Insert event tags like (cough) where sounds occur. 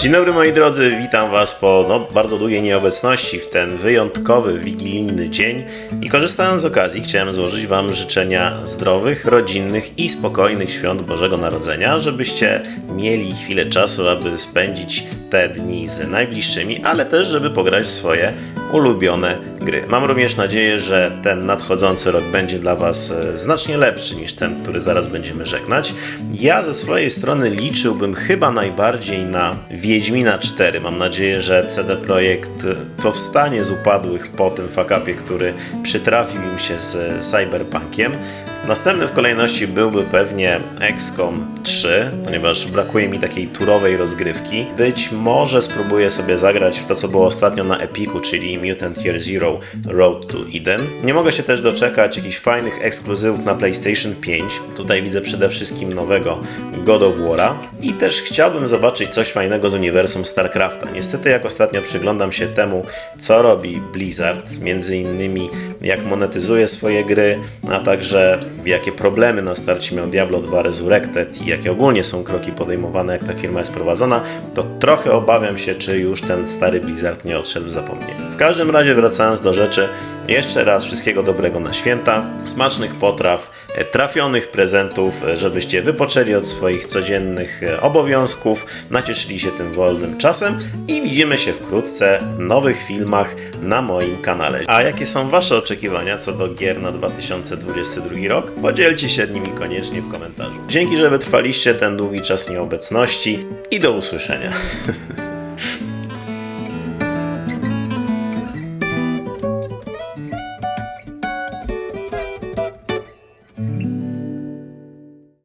Dzień dobry moi drodzy, witam Was po no, bardzo długiej nieobecności w ten wyjątkowy, wigilijny dzień. I korzystając z okazji chciałem złożyć Wam życzenia zdrowych, rodzinnych i spokojnych świąt Bożego Narodzenia, żebyście mieli chwilę czasu, aby spędzić te dni z najbliższymi, ale też żeby pograć w swoje ulubione gry. Mam również nadzieję, że ten nadchodzący rok będzie dla Was e, znacznie lepszy niż ten, który zaraz będziemy żegnać. Ja ze swojej strony liczyłbym chyba najbardziej na Wiedźmina 4. Mam nadzieję, że CD Projekt e, powstanie z upadłych po tym fakapie, który przytrafił im się z Cyberpunkiem. Następny w kolejności byłby pewnie XCOM 3, ponieważ brakuje mi takiej turowej rozgrywki. Być może spróbuję sobie zagrać w to, co było ostatnio na Epiku, czyli Mutant Year Zero Road to Eden. Nie mogę się też doczekać jakichś fajnych ekskluzywów na PlayStation 5. Tutaj widzę przede wszystkim nowego God of War'a. I też chciałbym zobaczyć coś fajnego z uniwersum StarCrafta. Niestety, jak ostatnio przyglądam się temu, co robi Blizzard, między innymi jak monetyzuje swoje gry, a także jakie problemy na starcie miał Diablo 2 Resurrected i jakie ogólnie są kroki podejmowane, jak ta firma jest prowadzona, to trochę obawiam się, czy już ten stary Blizzard nie odszedł w zapomnienie. W każdym razie, wracając do rzeczy, jeszcze raz wszystkiego dobrego na święta, smacznych potraw, e, trafionych prezentów, e, żebyście wypoczęli od swoich codziennych e, obowiązków, nacieszyli się tym wolnym czasem i widzimy się wkrótce w nowych filmach na moim kanale. A jakie są Wasze oczekiwania co do gier na 2022 Podzielcie się nimi koniecznie w komentarzu. Dzięki, że wytrwaliście ten długi czas nieobecności i do usłyszenia. (laughs)